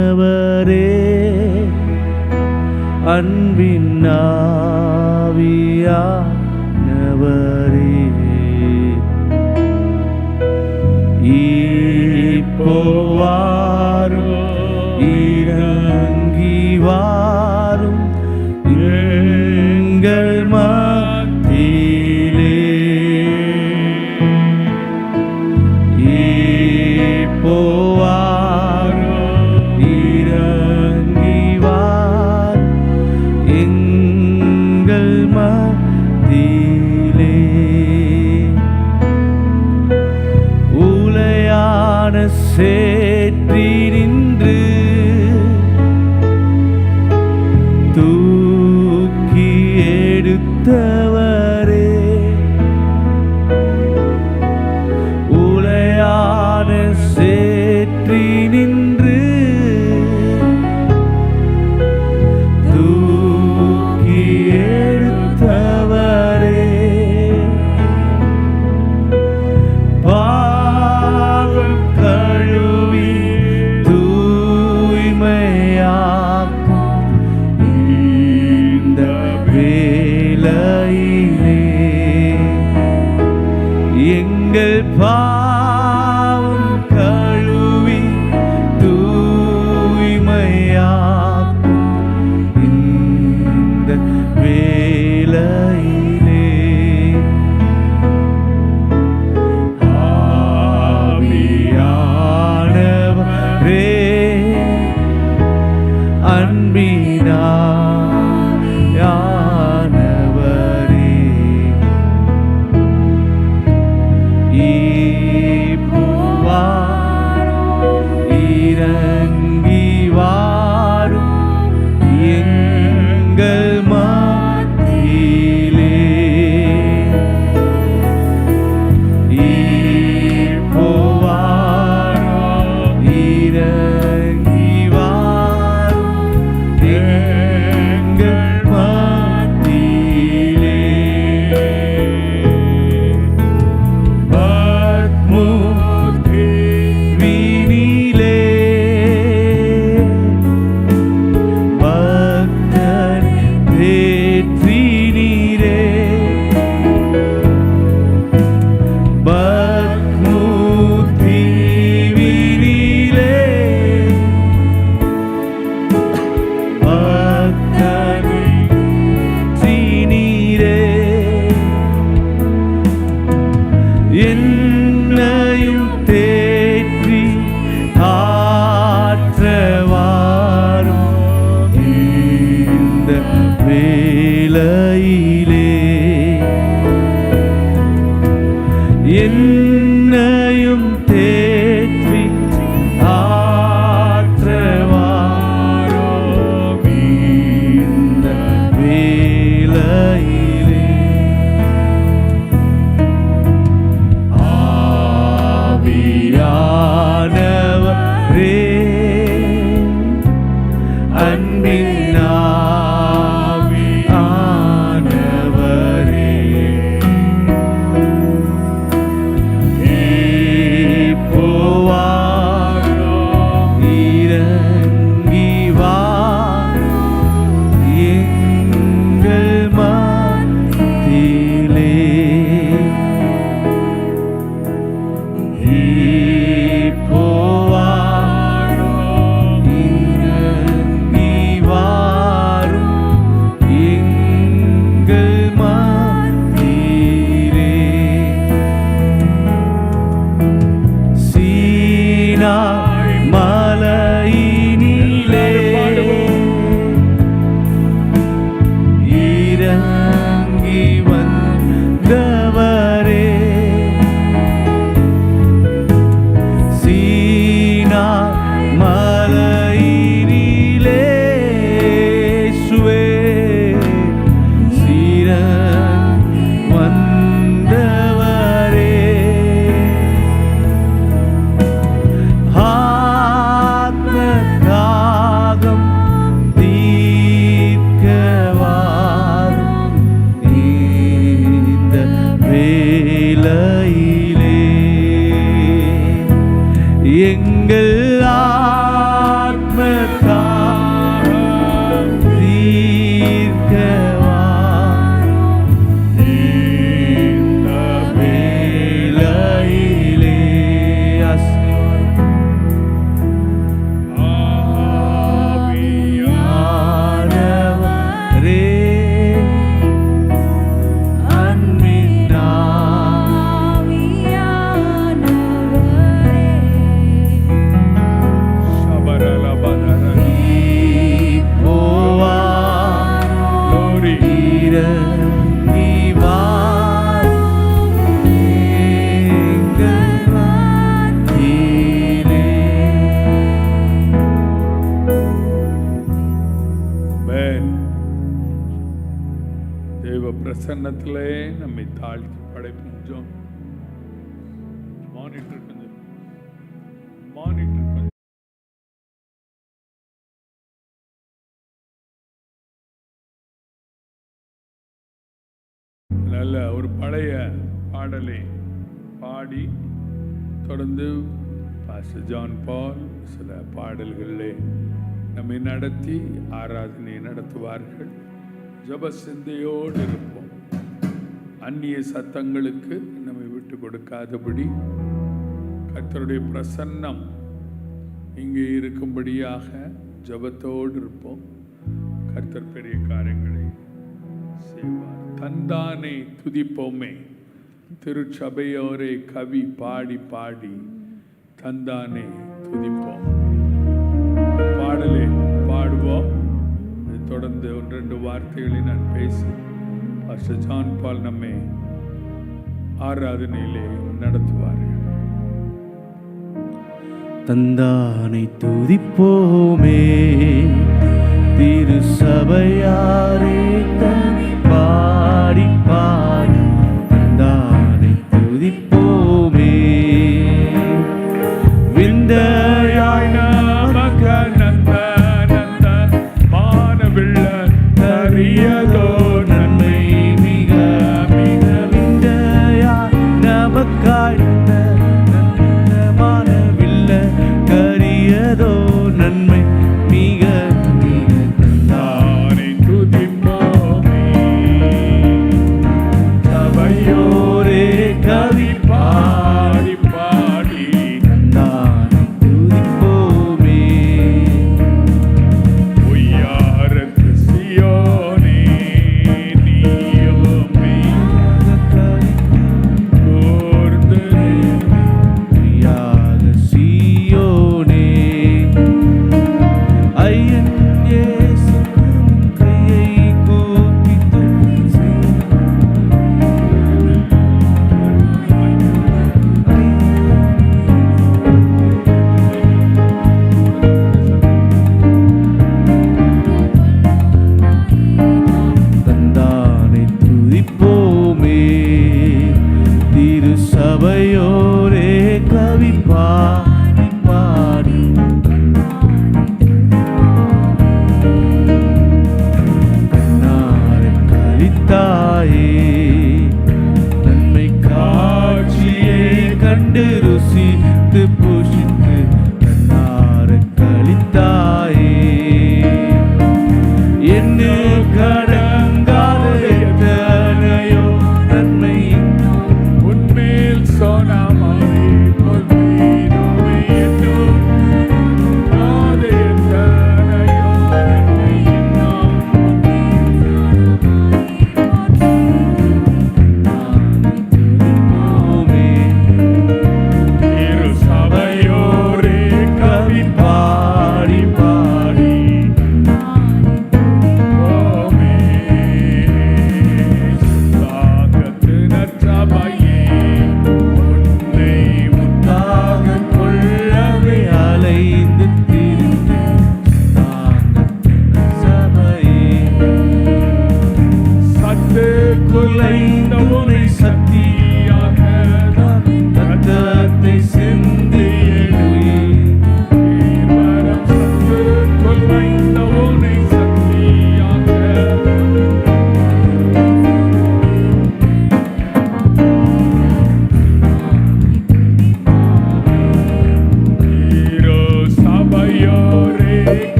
அவரே அன்பின் ஆவியானவரே. இப்போ வாரும் இறங்கி வாரும் down. না பிரசன்னத்திலே நம்மை தாழ்த்தி படைப்போம். மானிட்டர் கொஞ்சம். மானிட்டர் கொஞ்சம். நல்ல ஒரு பழைய பாடலை பாடி தொடர்ந்து பாஸ்டர் ஜான் பால் சில பாடல்களிலே நம்மை நடத்தி ஆராதனை நடத்துவார்கள். ஜப சிந்தையோடு இருப்போம். அந்நிய சத்தங்களுக்கு நம்மை விட்டு கொடுக்காதபடி கர்த்தருடைய பிரசன்னம் இங்கே இருக்கும்படியாக ஜபத்தோடு இருப்போம். கர்த்தர் பெரிய காரியங்களை செய்வார். தந்தானே துதிப்போமே. திருச்சபையோரே கவி பாடி பாடி தந்தானே துதிப்போம். பாடலே பாடுவோம். தொடர்ந்து ஒன்று ரெண்டு வார்த்தைகளை நான் பேசி பாஸ்டர் ஜான் பால் நம்மை ஆராதனையிலே நடத்துவார். தந்தானை துதிப்போமே திருசபையாரே தனி பாடி பாடி miedo.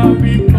கவி பாடி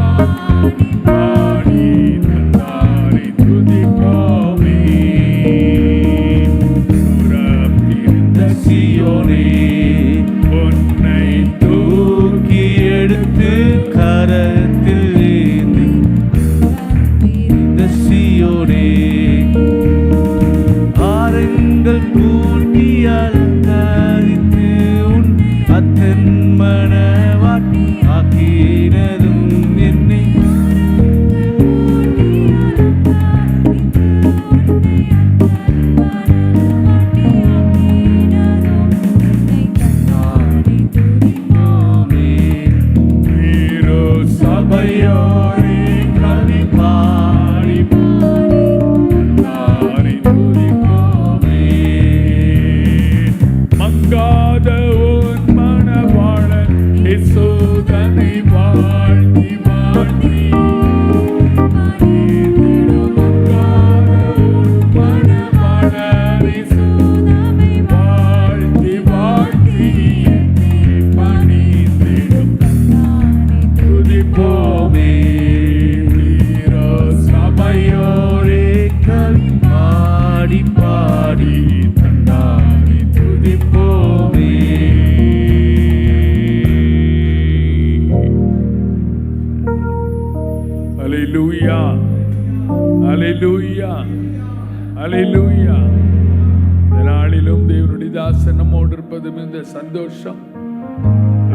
இந்த நாளிலும் தேவனுடைய தாசன் நம்மோடு இருப்பதும் இந்த சந்தோஷம்.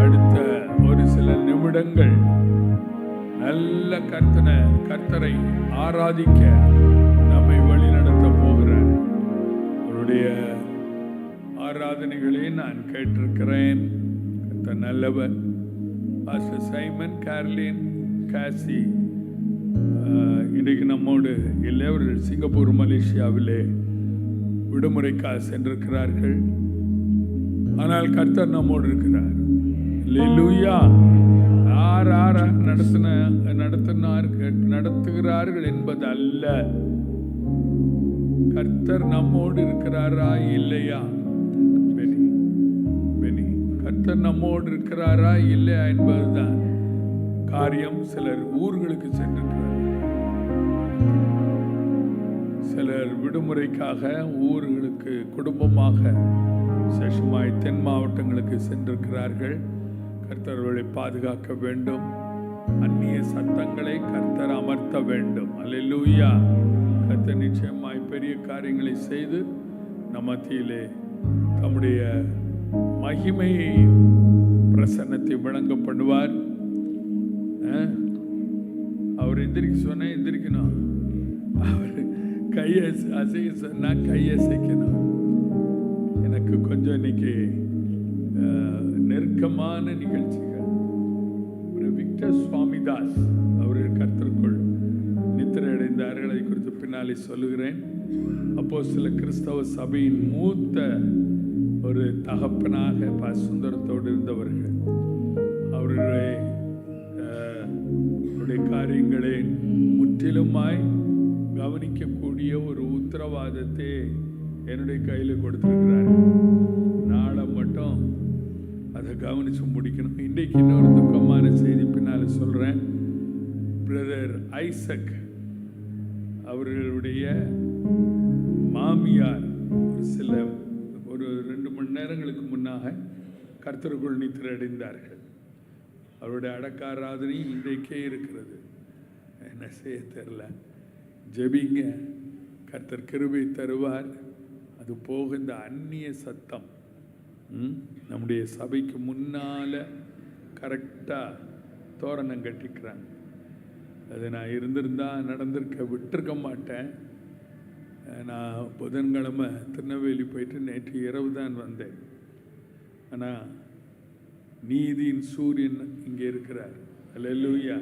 அடுத்த ஒரு சில நிமிடங்கள். நல்ல கர்த்தனை கர்த்தரை ஆராதிக்க நம்மை வழிநடத்த போகிறார் அவருடைய ஆராதனைகளை நான் கேட்டிருக்கிறேன். கர்த்தர் நல்லவர். பாஸ்டர் சைமன் கேர்லின் காசி இன்றைக்கு நம்மோடு இல்லை அவர்கள் சிங்கப்பூர் மலேசியாவிலே விடுமுறைக்காக சென்றிருக்கிறார்கள். ஆனால் கர்த்தர் நம்மோடு இருக்கிறார். லூயா யார் யார் நடத்தின நடத்தினார்கள் நடத்துகிறார்கள் என்பது அல்ல கர்த்தர் நம்மோடு இருக்கிறாரா இல்லையா? பெனி பெனி கர்த்தர் நம்மோடு இருக்கிறாரா இல்லையா என்பதுதான் காரியம். சிலர் ஊர்களுக்கு சென்றிருக்கிறார் சிலர் விடுமுறைக்காக ஊர்களுக்கு குடும்பமாக விசேஷமாய் தென் மாவட்டங்களுக்கு சென்றிருக்கிறார்கள். கர்த்தர்களை பாதுகாக்க வேண்டும். அந்நிய சத்தங்களை கர்த்தர் அமர்த்த வேண்டும். அல்லேலூயா. கர்த்தர் நிச்சயமாய் பெரிய காரியங்களை செய்து நமத்தியிலே தம்முடைய மகிமையை பிரசன்னத்தை வழங்க பண்ணுவார் அவர் எந்திரிக்க சொன்னா எந்திரிக்கணும். அவர் கையை அசைக்க சொன்னால் கையை அசைக்கணும் எனக்கு கொஞ்சம் இன்னைக்கு நெருக்கமான நிகழ்ச்சிகள் ஒரு விக்டர் சுவாமிதாஸ் அவர்கள் கருத்திற்குள் நித்திரை அடைந்தார்கள் அதை குறித்து பின்னாலே சொல்லுகிறேன் அப்போ சில கிறிஸ்தவ சபையின் மூத்த ஒரு தகப்பனாக ப சுந்தரத்தோடு இருந்தவர்கள் அவர்களுடைய காரியங்களை முற்றிலுமாய் கவனிக்கக்கூடிய ஒரு உத்தரவாதத்தை என்னுடைய கையில் கொடுத்துருக்கிறாரு. நாளை மட்டும் அதை கவனிச்சு முடிக்கணும். இன்றைக்கு இன்னொரு துக்கமான செய்தி பின்னால் சொல்கிறேன் பிரதர் ஐசக் அவர்களுடைய மாமியார் ஒரு சில ஒரு ரெண்டு மணி நேரங்களுக்கு முன்னாக கர்த்தருக்குள் நித்திரடைந்தார்கள். அவருடைய அடக்காராதனை இன்றைக்கே இருக்கிறது. என்ன செய்ய தெரில ஜெபிங்க. கர்த்தர் கிருபை தருவார். அது போக இந்த அந்நிய சத்தம் ம், நம்முடைய சபைக்கு முன்னால கரெக்டாக தோரணம் கட்டிக்கிறாங்க. அது நான் இருந்திருந்தா நடந்திருக்க விட்டிருக்க மாட்டேன். நான் புதன்கிழமை திருநெல்வேலி போயிட்டு நேற்று இரவு தான் வந்தேன். ஆனால் நீதியின் சூரியன் இங்கே இருக்கிறார். அல்லேலூயா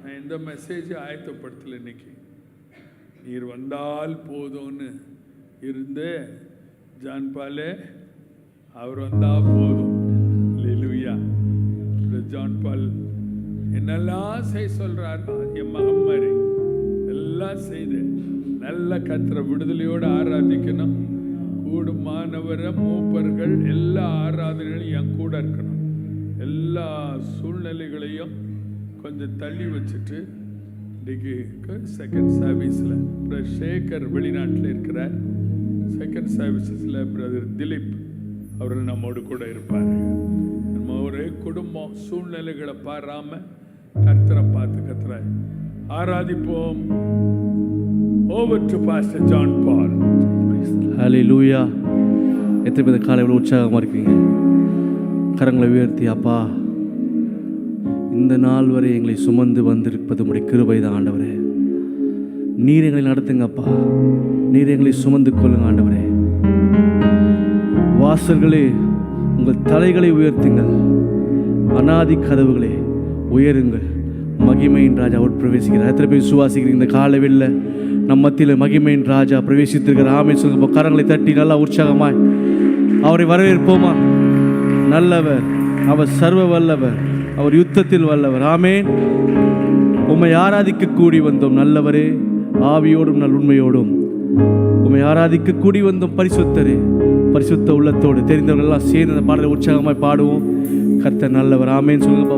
நான் எந்த மெசேஜை ஆயத்தப்படுத்தலை இன்னைக்கு? நீர் வந்தால் போதும்னு இருந்து ஜான் பாலே அவர் வந்தால் போதும். அல்லேலூயா ஜான் பால் என்னெல்லாம் செய்ய சொல்கிறாருன்னா என் மகன் மாதிரி எல்லாம் செய்து நல்ல கத்திர விடுதலையோடு ஆராதிக்கணும். கூடுமானவர மூப்பர்கள் எல்லா ஆராதனைகளும் என் கூட இருக்கணும். எல்லா சூழ்நிலைகளையும் கொஞ்சம் தள்ளி வச்சுட்டு இன்றைக்கு செகண்ட் சர்வீஸில் அப்புறம் சேகர் வெளிநாட்டில் இருக்கிறார். செகண்ட் சர்வீசஸில் பிரதர் திலீப் அவர்கள் நம்மோடு கூட இருப்பார். நம்ம ஒரே குடும்பம் சூழ்நிலைகளை பாராம கர்த்தரை பார்த்து கத்துற ஆராதிப்போம். Over to pastor John Paul hallelujah எத்தனை பேர் காலை எவ்வளோ உற்சாகமாக இருக்கீங்க? கரங்களை உயர்த்தி அப்பா. இந்த நாள் வரை எங்களை சுமந்து வந்திருப்பது உடைய கிருபை தான் ஆண்டவரே. நீர் எங்களை நடத்துங்கப்பா. நீர் எங்களை சுமந்து கொள்ளுங்க ஆண்டவரே. வாசல்களே உங்கள் தலைகளை உயர்த்துங்கள். அனாதி கதவுகளே உயருங்கள். மகிமையின் ராஜா அவர் பிரவேசிக்கிறார். எத்தனை பேர் சுவாசிக்கிறீங்க இந்த காலை வெளில நம் மத்தியில் மகிமையின் ராஜா பிரவேசித்திருக்கிற ஆமை சொல்லுங்க கரங்களை தட்டி நல்லா உற்சாகமாய். அவரை வரவேற்போமா? நல்லவர். அவர் சர்வ வல்லவர். அவர் யுத்தத்தில் வல்லவர். ஆமேன். உம்மை ஆராதிக்க கூடி வந்தோம் நல்லவரே. ஆவியோடும் நல் உண்மையோடும். உம்மை ஆராதிக்க கூடி வந்தோம் பரிசுத்தரே. பரிசுத்த உள்ளத்தோடு தெரிந்தவர்கள் எல்லாம் சேர்ந்து அந்த பாடலை உற்சாகமாய் பாடுவோம். கர்த்த நல்லவர். ஆமேன்னு சொல்லுங்க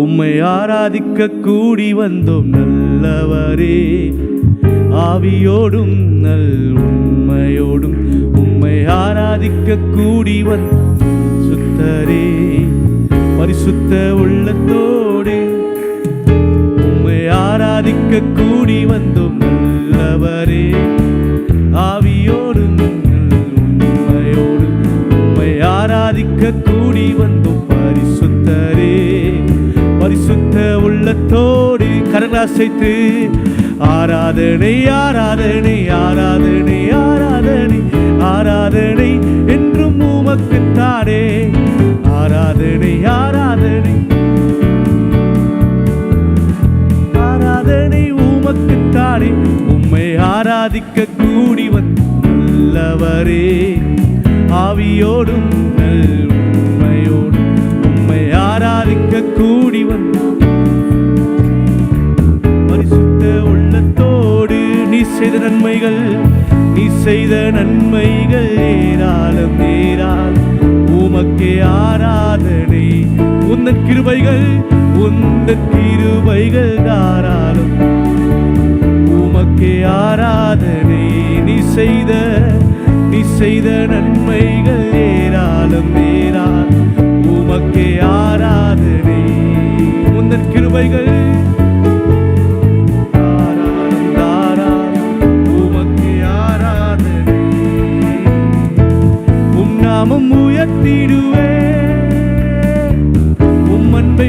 உம்மை ஆராதிக்க கூடி வந்தோம் நல்லவரே. ஆவியோடும் நல் உண்மையோடும். உம்மை ஆராதிக்க கூடி வந்தோம் சுத்தரே பரிசுத்த உள்ளத்தோடு உம்மை ஆராதிக்க கூடி வந்தோம் நல்லவரே ஆவியோடு உண்மையோடு உம்மை ஆராதிக்க கூடி வந்தோம் பரிசுத்தரே. பரிசுத்த உள்ளத்தோடு கரங்களாசைத்து ஆராதனை ஆராதனை ஆராதனை ஆராதனை ஆராதனை என்றும் உமக்குத்தானே ஆராதனை ஆராதனை. ஆராதனை உமக்குத்தானே உம்மை ஆராதிக்க கூடி வல்லவரே. ஆவியோடும் நல் உண்மையோடும் உம்மை ஆராதிக்க கூடி வந்தோம் பரிசுத்த உள்ளத்தோடு நீ செய்த நன்மைகள் நீ செய்த நன்மைகள் ஏராளம் ஏரா கிருபைகள் உந்த கிருபைகள் தாராளம். உமக்கே ஆராதனை நீ செய்த நீ செய்த நன்மைகள் ஏராளம் ஏராளம் உமக்கே ஆராதனை உந்தன் கிருபைகள் நாமம் உயர்த்திடுவே.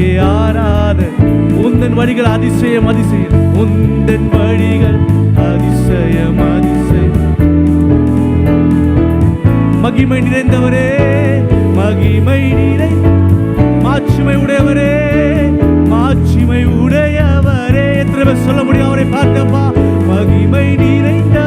உமக்கே ஆராத உந்தன் வழிகள் அதிசயம் அதிசயம். உந்தன் வழிகள் அதிசயம் அதிசயம். மகிமை நிறைந்தவரே மகிமை நிறை மாட்சிமை உடையவரே மாட்சிமை உடையவரே. எத்தனை பேர் சொல்ல முடியும்? அவரை பார்த்தப்பா மகிமை நிறைந்த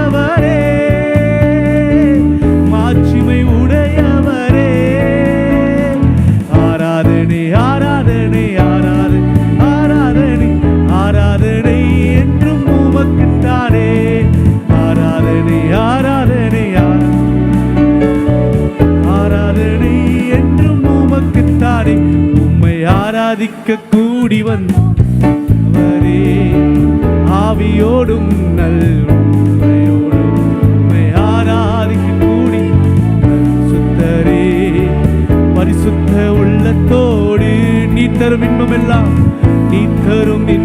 ஆராதிக்க கூடி வந்தவரே. ஆவியோடும் நல் உண்மையோடும் உம்மை ஆராதிக்க கூடி சுத்தரே பரிசுத்த உள்ளத்தோடு நீ தரும் இன்பமெல்லாம் நீ தரும் இன்பம்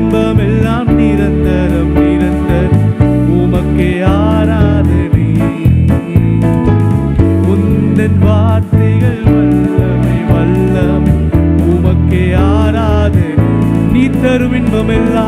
தரும் இன்பமெல்லாம்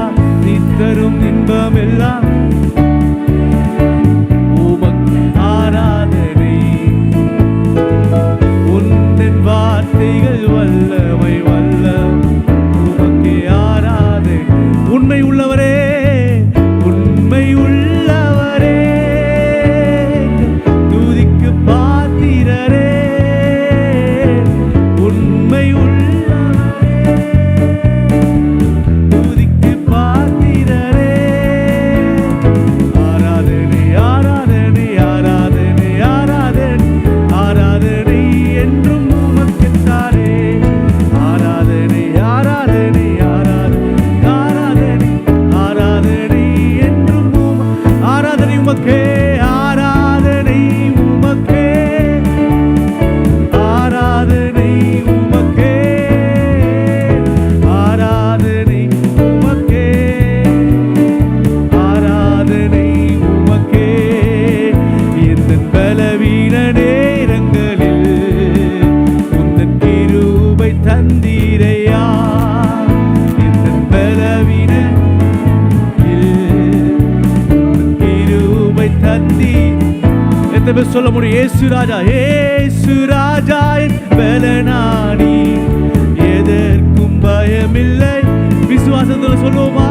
சொல்ல முடியும். ஏசு ராஜா ஏசு ராஜா பலனானி எதற்கும் பயமில்லை. விசுவாசத்தில் சொல்லுவோமா?